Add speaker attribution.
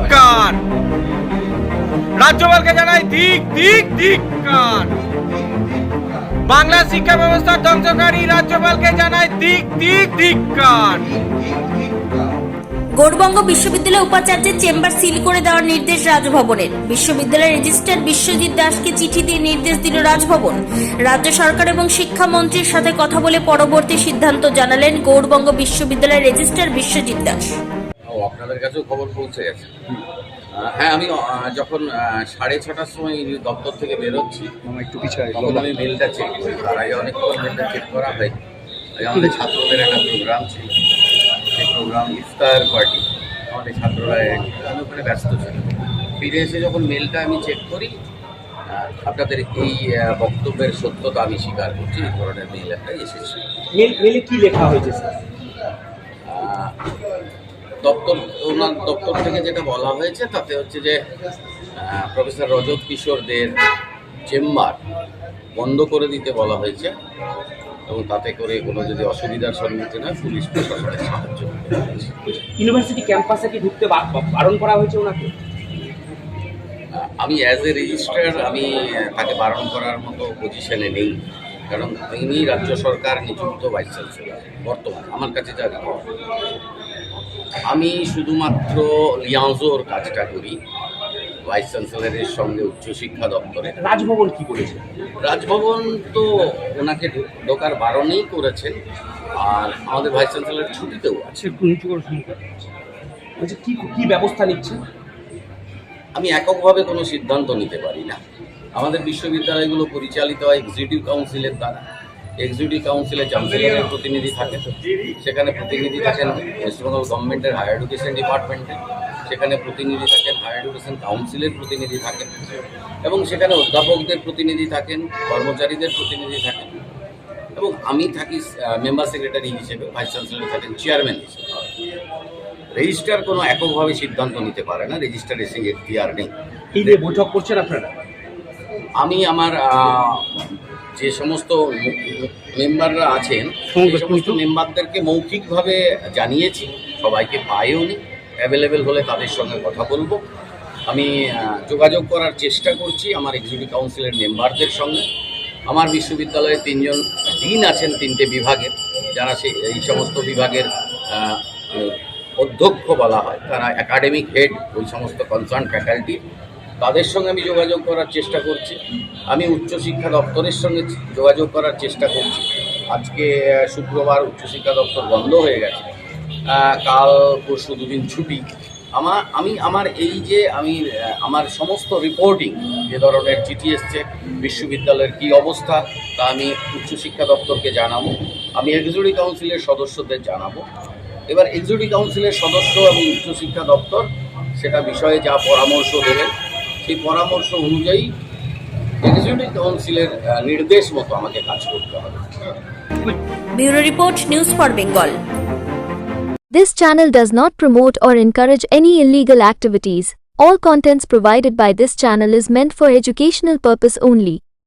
Speaker 1: ধিক্কার রাজ্যপালকে জানাই ধিক ধিক ধিক্কার বাংলা শিক্ষা ব্যবস্থা ধ্বংসকারী রাজ্যপালকে জানাই ধিক ধিক ধিক্কার
Speaker 2: গৌরবঙ্গ বিশ্ববিদ্যালয় উপাচার্যের চেম্বার সিল করে দেওয়ার নির্দেশ রাজভবনের। বিশ্ববিদ্যালয়ের রেজিস্ট্রার বিশ্বজিৎ দাসকে চিঠি দিয়ে নির্দেশ দিল রাজভবন। রাজ্য সরকার এবং শিক্ষামন্ত্রীর সাথে কথা বলে পরবর্তী সিদ্ধান্ত জানালেন গৌরবঙ্গ বিশ্ববিদ্যালয়ের রেজিস্ট্রার বিশ্বজিৎ দাস।
Speaker 3: ও আপনাদের কাছেও খবর পৌঁছে গেছে। হ্যাঁ আমি যখন সাড়ে ছটার সময় দপ্তর থেকে বেরোচ্ছি
Speaker 4: একটু পিছায়
Speaker 3: তখন আমি মেলটা চেক করি। তার আগে অনেকক্ষণ মেলটা চেক করা হয়। আমাদের ছাত্রদের একটা প্রোগ্রাম ছিল। সেই প্রোগ্রাম ইফতার পার্টি আমাদের ছাত্ররা আমি ওখানে ব্যস্ত ছিল ফিরে এসে যখন মেলটা আমি চেক করি আপনাদের এই বক্তব্যের সত্যতা আমি স্বীকার করছি। এই ধরনের মেল একটা এসেছে।
Speaker 4: মেল কি লেখা হয়েছে স্যার?
Speaker 3: দপ্তর ওনার দপ্তর থেকে যেটা বলা হয়েছে তাতে হচ্ছে যে প্রফেসর রজত কিশোরদের চেম্বার বন্ধ করে দিতে বলা হয়েছে এবং তাতে করে কোনো যদি অসুবিধার সম্মুখীন হয় পুলিশ প্রশাসনের সাহায্য
Speaker 4: ইউনিভার্সিটি ক্যাম্পাসে কি ঢুকতে বারণ করা হয়েছে ওনাকে?
Speaker 3: আমি অ্যাজ এ রেজিস্ট্রার আমি তাকে বারণ করার মতো পজিশনে নেই কারণ ইনি রাজ্য সরকার নিযুক্ত ভাইস চ্যান্সেলর বর্তমান আমার কাছে যা আমি শুধুমাত্র লিয়াজোর কাজটা করি ভাইস চ্যান্সেলরের সঙ্গে উচ্চশিক্ষা দপ্তরে
Speaker 4: রাজভবন কি করেছে?
Speaker 3: রাজভবন তো ওনাকে ঢোকার বারণেই করেছেন আর আমাদের ভাইস চ্যান্সেলর ছুটিতেও আছে।
Speaker 4: একটু নিচু করে শুনতে বলছে কি কি ব্যবস্থা নিচ্ছে?
Speaker 3: আমি এককভাবে কোনো সিদ্ধান্ত নিতে পারি না। আমাদের বিশ্ববিদ্যালয়গুলো পরিচালিত হয় এক্সিকিউটিভ কাউন্সিলের দ্বারা। এক্সিকিউটিভ কাউন্সিলে চ্যান্সেলরের প্রতিনিধি থাকেন সেখানে প্রতিনিধি থাকেন ওয়েস্টবেঙ্গল গভর্নমেন্টের হায়ার এডুকেশন ডিপার্টমেন্টে সেখানে প্রতিনিধি থাকেন হায়ার এডুকেশন কাউন্সিলের প্রতিনিধি থাকেন। এবং সেখানে অধ্যাপকদের প্রতিনিধি থাকেন কর্মচারীদের প্রতিনিধি থাকেন। এবং আমি থাকি মেম্বার সেক্রেটারি হিসেবে ভাইস চ্যান্সেলর থাকেন চেয়ারম্যান হিসেবে। রেজিস্ট্রার কোনো এককভাবে সিদ্ধান্ত নিতে পারে না রেজিস্টার এসে এখতিয়ার নেই।
Speaker 4: এই বৈঠক করছেন আপনারা?
Speaker 3: আমি আমার যে সমস্ত মেম্বাররা আছেন সেই সমস্ত মেম্বারদেরকে মৌখিকভাবে জানিয়েছি সবাইকে পাইও নি অ্যাভেলেবেল হলে তাদের সঙ্গে কথা বলব। আমি যোগাযোগ করার চেষ্টা করছি আমার এক্সিকিউটিভ কাউন্সিলের মেম্বারদের সঙ্গে। আমার বিশ্ববিদ্যালয়ে তিনজন ডিন আছেন তিনটে বিভাগের যারা সেই এই সমস্ত বিভাগের অধ্যক্ষ বলা হয়। তারা একাডেমিক হেড ওই সমস্ত কনসার্ন ফ্যাকাল্টি তাদের সঙ্গে আমি যোগাযোগ করার চেষ্টা করছি। আমি উচ্চশিক্ষা দপ্তরের সঙ্গে যোগাযোগ করার চেষ্টা করছি। আজকে শুক্রবার উচ্চশিক্ষা দপ্তর বন্ধ হয়ে গেছে। কাল পরশু দুদিন ছুটি। আমার আমি, আমার এই যে আমি আমার সমস্ত রিপোর্টিং যে ধরনের চিঠি এসছে, বিশ্ববিদ্যালয়ের কী অবস্থা, তা আমি উচ্চশিক্ষা দপ্তরকে জানাব। আমি এক্সিকিউটিভ কাউন্সিলের সদস্যদের জানাব। এবার এক্সিকিউটিভ কাউন্সিলের সদস্য এবং উচ্চশিক্ষা দপ্তর সেটা বিষয়ে যা পরামর্শ দেবেন সেই পরামর্শ অনুযায়ী এক্সিকিউটিভ কাউন্সিলের আহ, নির্দেশ মতো আমাকে কাজ করতে হবে
Speaker 2: bureau report news for Bengal
Speaker 5: This channel does not promote or encourage any illegal activities. All contents provided by this channel is meant for educational purpose only.